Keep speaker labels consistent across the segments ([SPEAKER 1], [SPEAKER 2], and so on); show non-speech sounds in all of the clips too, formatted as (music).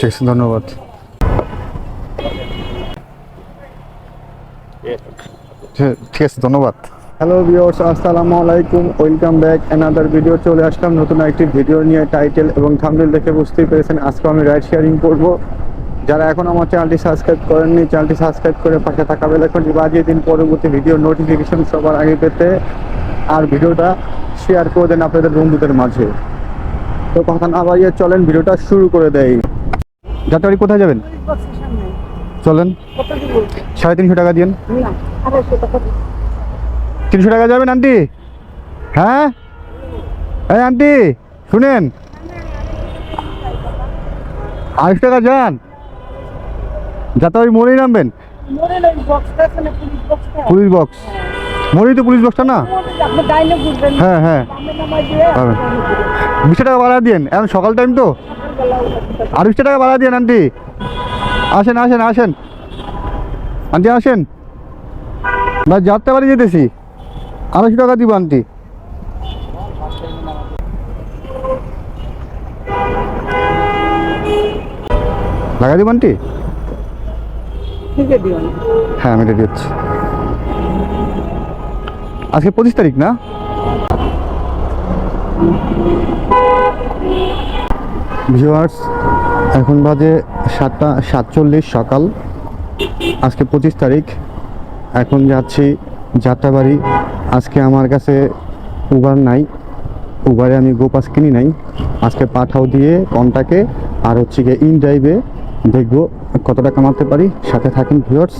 [SPEAKER 1] ঠিক ধন্যবাদ। ঠিক- আছে, ধন্যবাদ। হ্যালো ভিউয়ার্স আসসালামু আলাইকুম ওয়েলকাম ব্যাক অ্যানাদার ভিডিও চলে আসলাম, নতুন একটি ভিডিও নিয়ে টাইটেল এবং থাম্বনেল দেখে বুঝতেই পেরেছেন, আজকে আমি রাইড শেয়ারিং করব। যারা এখন আমার চ্যানেলটি সাবস্ক্রাইব করেননি চ্যানেলটি সাবস্ক্রাইব করে পাশে থাকা বেলাইকনটি বাজিয়ে দিন, পরবর্তী ভিডিও নোটিফিকেশন সবার আগে পেতে। আর ভিডিওটা শেয়ার করে দেন আপনাদের বন্ধুদের মাঝে। তো কথা না বাড়িয়ে চলেন ভিডিওটা শুরু করে দেয় যাত্রাবাড়ি কোথায় যাবেন? চলেন। সাড়ে তিনশো টাকা দিন তিনশো টাকা যাবেন, আন্টি? হ্যাঁ? এই আন্টি, শুনেন। আড়াইশো টাকা যান। যাত্রাবাড়ি মোড়েই নামবেন। Police box. মোড়েই তো পুলিশ বক্সটা না? হ্যাঁ হ্যাঁ। বিশটা টাকা বাড়া দিন এখন সকাল টাইম তো। আড়াইশো টাকা বাড়া দিন আন্টি আসেন আসেন আসেন। আন্টি, আসেন। না যাত্রা বাড়ি যেতেছি। আড়াইশো টাকা দিব, আন্টি। লাগা দিব, আন্টি? হ্যাঁ আমি রেডি হচ্ছি। আজকে পঁচিশ তারিখ না? ভিউয়ার্স, এখন বাজে সাতটা সাতচল্লিশ সকাল। আজকে পঁচিশ তারিখ। এখন যাচ্ছি যাত্রাবাড়ি। আজকে আমার কাছে উবার নাই। উবারে আমি গোপাস কিনি নাই। আজকে পাঠাও দিয়ে কন্টাকে আর হচ্ছে গিয়ে ইন ড্রাইভে দেখব কতটা কামাতে পারি। সাথে থাকেন ভিউয়ার্স।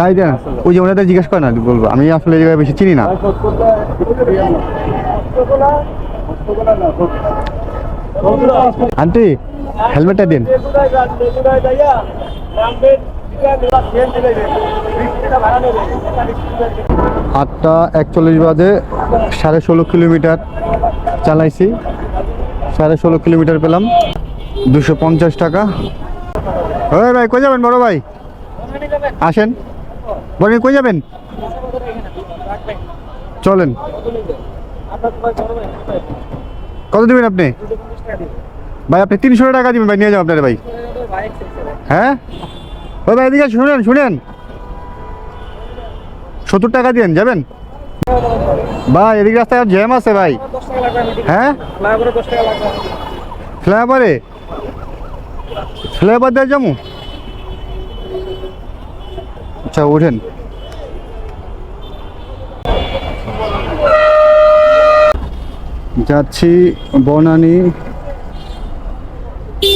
[SPEAKER 2] গাড়ি দিয়ে না
[SPEAKER 1] ওই যে ওনাদের জিজ্ঞেস করে না, বলব, আমি আসলে এই জায়গায় বেশি চিনি না। আন্টি, হেলমেটটা দিন। আটটা একচল্লিশ বাজে, সাড়ে ষোলো কিলোমিটার চালাইছি। সাড়ে ষোলো কিলোমিটার পেলাম। দুশো পঞ্চাশ টাকা। ওই ভাই, কই যাবেন বড় ভাই? আসেন। বলেন কই যাবেন? চলেন। কত দেবেন আপনি? ভাই আপনি তিনশো টাকা দিবেন ভাই নিয়ে যাও আপনার ভাই। হ্যাঁ? ওই ভাই এদিকে শুনেন শুনেন। সত্তর টাকা দিন যাবেন? ভাই এদিকে রাস্তায় জ্যাম আছে ভাই। হ্যাঁ? ফ্লাইওভারে? ফ্লাইওভার দিয়ে যাব? আচ্ছা ওঠেন। যাচ্ছি বনানী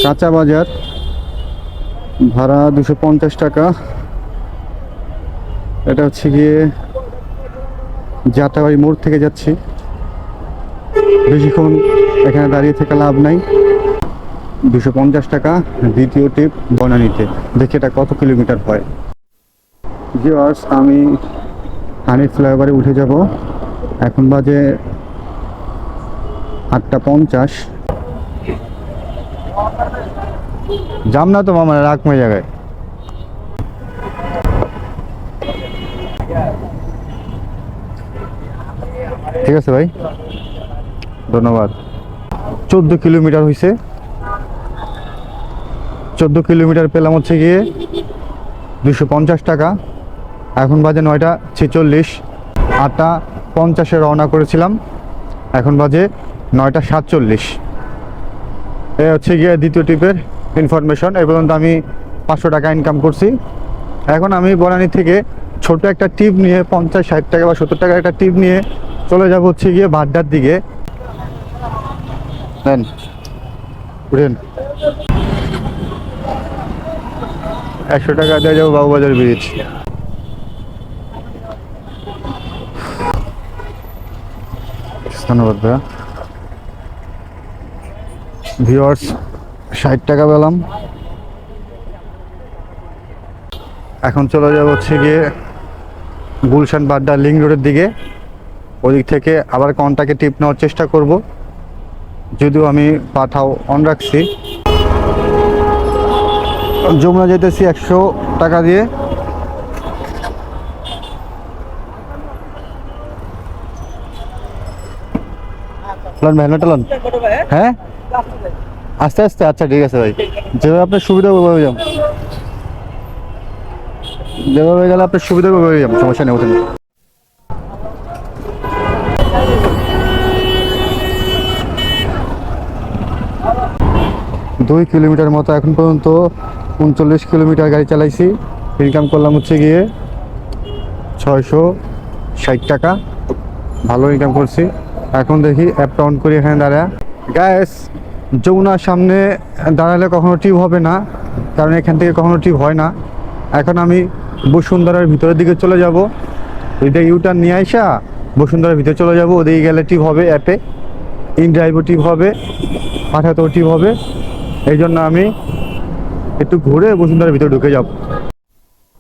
[SPEAKER 1] কাঁচা বাজার। ভাড়া দুশো পঞ্চাশ টাকা। এটা হচ্ছে গিয়ে যাত্রাবাড়ি মোড় থেকে যাচ্ছি। বেশিক্ষণ এখানে দাঁড়িয়ে থেকে লাভ নাই। দুশো পঞ্চাশ টাকা দ্বিতীয় টিপ বনানীতে। দেখি এটা কত কিলোমিটার হয়। ভিউয়ার্স আমি হানি ফ্লাইওভারে উঠে যাব। এখন বাজে আটটা পঞ্চাশ। যাম না তো মামা রাখ মে জায়গায় ঠিক আছে ভাই। ধন্যবাদ। চোদ্দ কিলোমিটার হয়েছে চোদ্দ কিলোমিটার পেলাম হচ্ছে গিয়ে দুশো টাকা। এখন বাজে নয়টা ছেচল্লিশ। আটটা পঞ্চাশে রওনা করেছিলাম। এখন বাজে নয়টা সাতচল্লিশ। এ হচ্ছে গিয়ে দ্বিতীয় টিপের ইনফরমেশন এই পর্যন্ত আমি পাঁচশো টাকা ইনকাম করছি। এখন আমি বনানী থেকে ছোট একটা টিপ নিয়ে পঞ্চাশ, ষাট টাকা বা সত্তর টাকা একটা টিপ নিয়ে চলে যাব হচ্ছে গিয়ে ভাড্ডার দিকে। একশো টাকা দিয়ে যাব বাবুবাজার ব্রিজ ধন্যবাদ ভাইয়া। ভিওয়ার্স ষাট টাকা পেলাম। এখন চলে যাব হচ্ছে গিয়ে গুলশান বাড্ডা লিং রোডের দিকে। ওদিক থেকে আবার কন্টাকে টিপ নেওয়ার চেষ্টা করব। যদিও আমি পাঠাও অন রাখছি। যমুনা যেতেছি একশো টাকা দিয়ে। লন ভাই হ্যাঁ? আস্তে আস্তে আচ্ছা ঠিক আছে ভাই। যেভাবে আপনার সুবিধা ওইভাবে যান যেভাবে গেলে আপনার সুবিধা ওইভাবে যান সমস্যা নেই, ওঠেন। দুই কিলোমিটার মতো এখন পর্যন্ত উনচল্লিশ কিলোমিটার গাড়ি চালাইছি। ইনকাম করলাম হচ্ছে গিয়ে ছয়শো ষাট টাকা। ভালো ইনকাম করছি। এখন দেখি অ্যাপটা অন করি এখানে দাঁড়া গ্যাস যমুনার সামনে দাঁড়ালে কখনো টিপ হবে না, কারণ এখান থেকে কখনো টিপ হয় না। এখন আমি বসুন্ধরার ভিতরের দিকে চলে যাব। ওইটা ইউটার নিয়ে আসা বসুন্ধরার ভিতরে চলে যাব। ওদিকে গেলে টিপ হবে অ্যাপে ইন ড্রাইভও টিপ হবে, পাঠাতেও টিপ হবে। এই জন্য আমি একটু ঘুরে বসুন্ধরার ভিতরে ঢুকে যাব।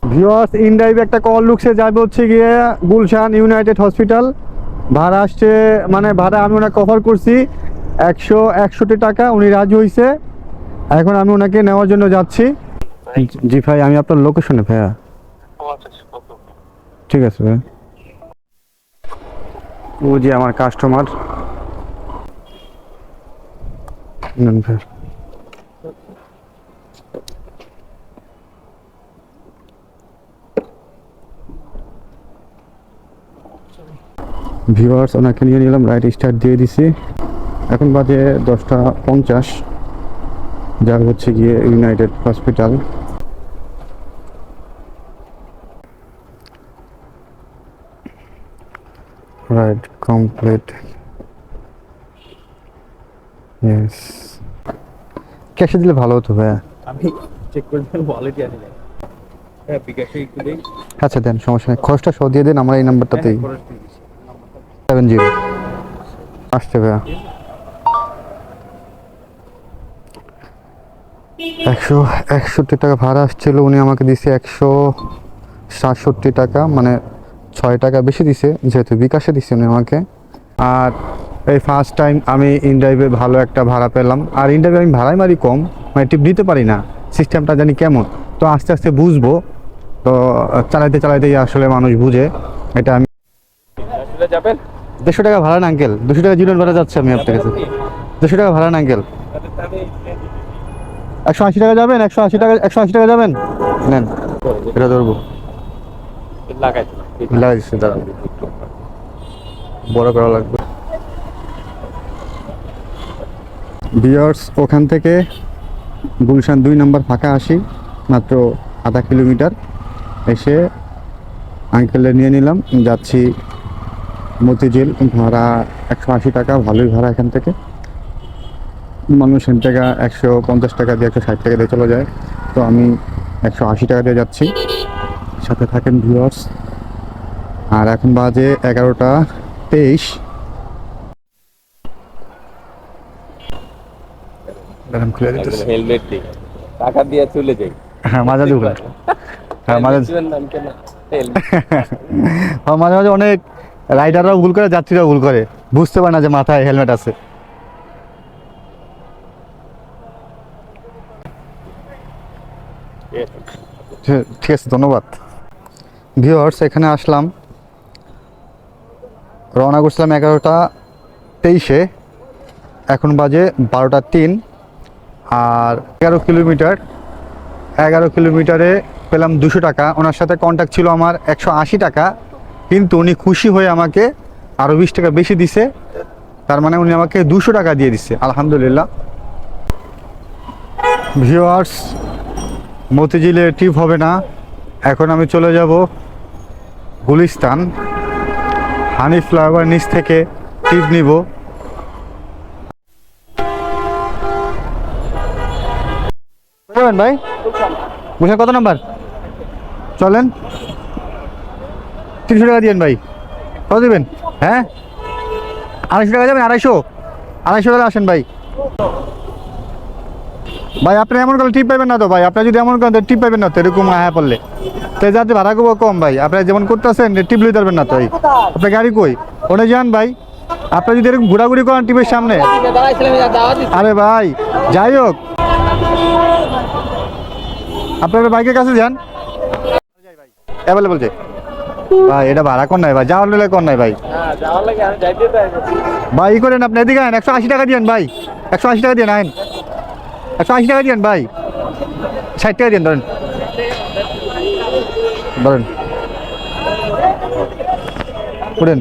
[SPEAKER 1] ভিওয়ার্স ইন ড্রাইভে একটা কল লুকসে যাবে হচ্ছে গিয়ে গুলশান ইউনাইটেড হসপিটাল। ভাড়া আসছে মানে ভাড়া আমি ওনাকে অফার করছি একশো একষট্টি টাকা উনি রাজি হয়েছে এখন আমি ওনাকে নেওয়ার জন্য যাচ্ছি। জি ভাই আমি আপনার লোকেশনে ভাইয়া। ঠিক আছে ভাই। ও যে আমার কাস্টমার ভাই। ভিউয়ার্স ওনাকে নিয়ে নিলাম রাইট স্টার্ট দিয়ে দিছি। এখন বাজে দশটা পঞ্চাশ। যা হচ্ছে গিয়ে united hospital right complete yes ক্যাশে দিলে ভালো হতো ভাইয়া।
[SPEAKER 2] আমি চেক করে আনি হ্যাঁ বিকাশে একটু দেই।
[SPEAKER 1] আচ্ছা দেন সমস্যা নেই। খরচটা সহ দিয়ে দেন আমরা এই নাম্বারটাতেই সেভেন জিরো আসছে ভাইয়া। একশো, একষট্টি টাকা ভাড়া আসছিল, উনি আমাকে দিছে একশো সাতষট্টি টাকা মানে ছয় টাকা বেশি দিছে, যেহেতু বিকাশে দিছে উনি আমাকে। আর এই ফার্স্ট টাইম আমি ইনড্রাইভে ভালো একটা ভাড়া পেলাম। আর ইনড্রাইভে আমি ভাড়াই মারি কম মানে টিপ দিতে পারি না সিস্টেমটা জানি কেমন। তো আস্তে আস্তে বুঝব, তো চালাইতে চালাইতেই আসলে মানুষ বুঝে, এটা আমি
[SPEAKER 2] যাবেন?
[SPEAKER 1] দেড়শো টাকা ভাড়া না আঙ্কেল দুশো টাকা জিরোন ভাড়া যাচ্ছে আমি আপনার কাছে। দুশো টাকা ভাড়া না আঙ্কেল একশো আশি টাকা যাবেন? একশো আশি টাকা একশো আশি টাকা যাবেন? নেন, এটা ধরবো।
[SPEAKER 2] লাগাই
[SPEAKER 1] লাগাইছে, দাঁড়ান। বড় করা লাগবে। বিয়ার্স ওখান থেকে গুলশান দুই নম্বর ফাঁকা আসি, মাত্র আধা কিলোমিটার। এসে আঙ্কেলে নিয়ে নিলাম, যাচ্ছি মতিঝিল ভাড়া একশো আশি টাকা ভালোই ভাড়া এখান থেকে। মানুষ এখান থেকে একশো পঞ্চাশ টাকা দিয়ে একশো ষাট টাকা দিয়ে চলে যায়। তো আমি একশো আশি টাকা দিয়ে যাচ্ছি। সাথে থাকেন ভিউয়ার্স আর এখন বাজে এগারোটা তেইশ।
[SPEAKER 2] হেলমেট দিই টাকা দিয়ে চলে যাই।
[SPEAKER 1] হ্যাঁ মাঝে (laughs) হ্যাঁ মাঝে (laughs) হ্যাঁ, মাঝে মাঝে অনেক রাইডাররাও ভুল করে, যাত্রীরাও ভুল করে। বুঝতে পারে না যে মাথায় হেলমেট আছে। ঠিক আছে, ধন্যবাদ। ভিওয়ার্স এখানে আসলাম। রওনা করছিলাম এগারোটা তেইশে। এখন বাজে বারোটা তিন। আর এগারো কিলোমিটার, এগারো কিলোমিটারে পেলাম দুশো টাকা। ওনার সাথে কন্ট্যাক্ট ছিল আমার একশো আশি টাকা। কিন্তু উনি খুশি হয়ে আমাকে আরও বিশ টাকা বেশি দিছে। তার মানে উনি আমাকে দুশো টাকা দিয়ে দিছে, আলহামদুলিল্লাহ। ভিওয়ার্স মতিঝিলে টিপ হবে না। এখন আমি চলে যাব গুলিস্তান। হানি ফ্লাইওভার নিচ থেকে টিপ নিব। ভাই বুঝলেন কত নাম্বার? চলেন। তিনশো টাকা দিয়েন ভাই। কত দেবেন? হ্যাঁ? আড়াইশো টাকা যাবেন? আড়াইশো? আড়াইশো টাকা আসেন ভাই। ভাই, আপনি এমন করলে টিপ পাইবেন না তো ভাই। আপনি যদি এমন করেন টিপ পাইবেন না তো, এরকম হ্যাঁ পড়লে তো যাতে ভাড়া করব কম ভাই। আপনি যেমন করতেছেন টিপ লইতে পারবেন না তো এই আপনার গাড়ি কই? ওটা যান ভাই। আপনি যদি এরকম ঘোরাঘুরি করেন টিপের সামনে। আরে ভাই, যাই হোক। আপনারা বাইকের কাছে যান। অ্যাভেলেবল যে ভাই এটা ভাড়া কোন নাই ভাই যাওয়ার কোন নাই ভাই। ভাই ই করেন আপনি এদিকে আইন একশো আশি টাকা দিয়েন ভাই একশো আশি টাকা দিয়েন আইন। একশো আশি টাকা দিয়েন ভাই ষাট টাকা দিন ধরেন। ধরেন। উঠেন।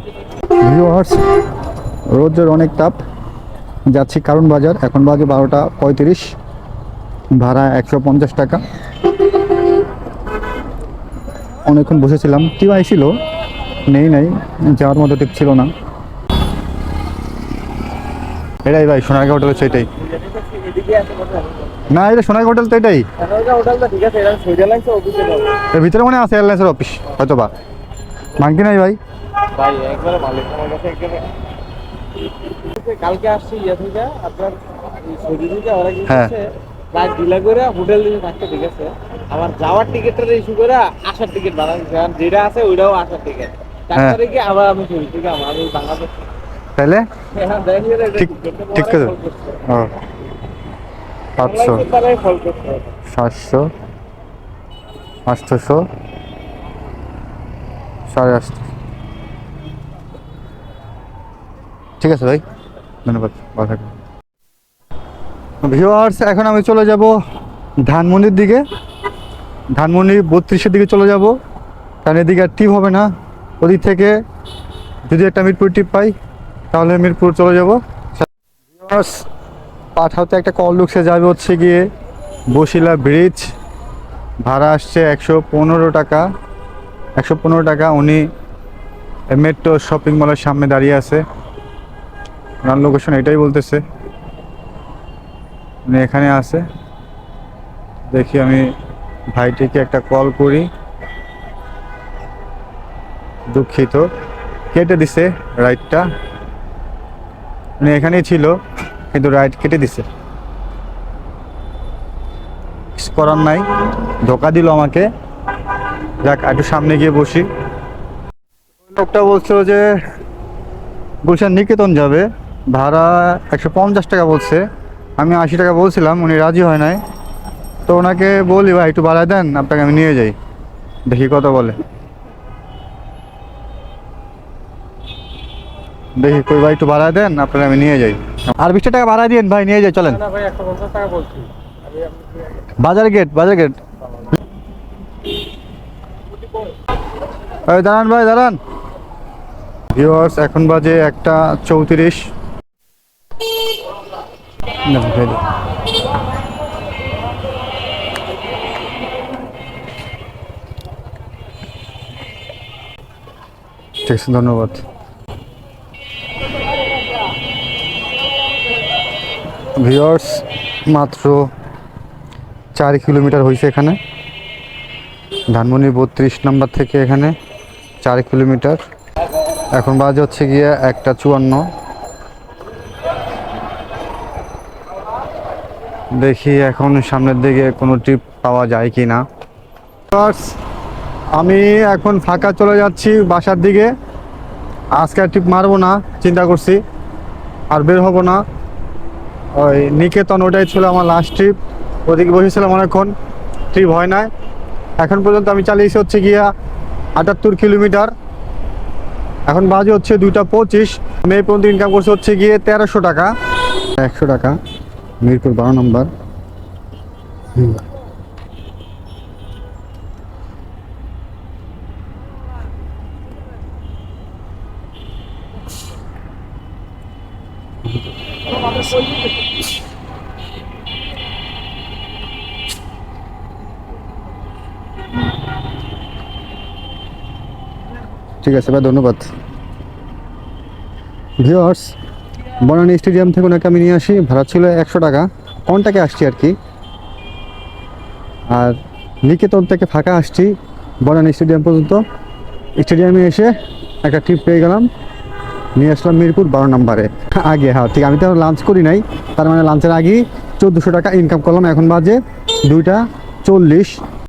[SPEAKER 1] ভিউয়ার্স রোদের অনেক তাপ যাচ্ছি কারণ বাজার এখন বাজে বারোটা পঁয়ত্রিশ ভাড়া একশো পঞ্চাশ টাকা। অনেকক্ষণ বসেছিলাম। কেউ আইছিল? নেই নাই যাওয়ার মতো ঠিক ছিল না। এটাই ভাই সোনারগাঁ হোটেল হচ্ছে এটাই। না এটা সোনারগাঁ হোটেল তো এটাই। এর ভিতরে মনে আছে এয়ারলাইন্সের অফিস হয়তো বা ভাঙতি নাই ভাই?
[SPEAKER 2] কালকে আসছি ইয়ে থেকে আপনার সৌদি থেকে ওরা
[SPEAKER 1] হ্যাঁ।
[SPEAKER 2] প্রায় ডিলে করে হোটেল দিকে থাকতে ঠিক আছে। আমার যাওয়ার টিকিটটা ইস্যু করে আসার টিকিট কারণ যেটা আছে ওইটাও আসার টিকিট।
[SPEAKER 1] হ্যাঁ।
[SPEAKER 2] তারপরে কি আবার আমি আমার আমি বাংলাদেশ
[SPEAKER 1] তাহলে
[SPEAKER 2] হ্যাঁ,
[SPEAKER 1] ঠিক ঠিক করে। ও। সাতশো। সাতশো। আটশোশো সাড়ে আটশো ঠিক আছে ভাই ধন্যবাদ। ভালো থাকবেন। ভিউয়ার্স এখন আমি চলে যাব ধানমন্ডির দিকে। ধানমন্ডি বত্রিশের দিকে চলে যাব। কারণ এদিকে আর টিপ হবে না। ওদিক থেকে যদি একটা মিরপুর টিপ পাই, তাহলে মিরপুর চলে যাব। ভিউয়ার্স পাঠাতে একটা কল ঢুকছে। যাবে হচ্ছে গিয়ে বসিলা ব্রিজ ভাড়া আসছে একশো পনেরো টাকা। একশো পনেরো টাকা। উনি মেট্রো শপিং মলের সামনে দাঁড়িয়ে আছে। ওনার লোকেশন এটাই বলতেছে। এখানে আছে। দেখি আমি ভাইটিকে একটা কল করি। দুঃখিত। কেটে দিছে রাইটটা। উনি এখানেই ছিল, কিন্তু রাইট কেটে দিছে। কিছু করার নাই। ধোকা দিল আমাকে। যাক, একটু সামনে গিয়ে বসি। লোকটা বলছিল যে গুলশান নিকেতন যাবে। ভাড়া একশো পঞ্চাশ টাকা বলছে। আমি আশি টাকা বলছিলাম উনি রাজি হয় নাই। তো ওনাকে বলি ভাই একটু বাড়ায় দেন আপনাকে আমি নিয়ে যাই। দেখি কত বলে। দেখি কই ভাই একটু বাড়ায় দেন আপনাকে আমি নিয়ে যাই। আর বিশটা টাকা বাড়ায় দিন ভাই নিয়ে যাই চলেন। বাজার গেট বাজার গেট। দাঁড়ান ভাই দাঁড়ান। ভিউয়ার্স এখন বাজে একটা চৌত্রিশ। ঠিক আছে, ধন্যবাদ। ভিউয়ার্স, মাত্র চার কিলোমিটার হয়েছে এখানে। ধানমন্ডি বত্রিশ নাম্বার থেকে এখানে চার কিলোমিটার। এখন বাজে হচ্ছে গিয়ে একটা চুয়ান্ন। দেখি এখন সামনের দিকে কোনো ট্রিপ পাওয়া যায় কি না আমি এখন ফাঁকা চলে যাচ্ছি বাসার দিকে। আজকে আর ট্রিপ মারবো না, চিন্তা করছি। আর বের হব না। ওই নিকেতন, ওটাই ছিল আমার লাস্ট ট্রিপ ওদিকে বসেছিলাম অনেকক্ষণ ট্রিপ হয় নাই। এখন পর্যন্ত আমি চালিয়েছি হচ্ছে গিয়া আটাত্তর কিলোমিটার। এখন বাজে হচ্ছে দুইটা পঁচিশ। আমি এই পর্যন্ত ইনকাম করছি হচ্ছে গিয়ে তেরোশো টাকা। একশো টাকা। মিরপুর বারো নম্বর। ঠিক আছে ভাই ধন্যবাদ। ভিওর্স বনানী স্টেডিয়াম থেকে ওনাকে আমি নিয়ে আসি। ভাড়া ছিল একশো টাকা। কন্টাকে আসছি আর কি? আর নিকেতন থেকে ফাঁকা আসছি বনানী স্টেডিয়াম পর্যন্ত। স্টেডিয়ামে এসে একটা ট্রিপ পেয়ে গেলাম। নিয়ে আসলাম মিরপুর বারো নম্বরে। (laughs) আগে হ্যাঁ ঠিক, আমি তো লাঞ্চ করি নাই। তার মানে লাঞ্চের আগেই চোদ্দোশো টাকা ইনকাম করলাম। এখন বাজে দুইটা চল্লিশ।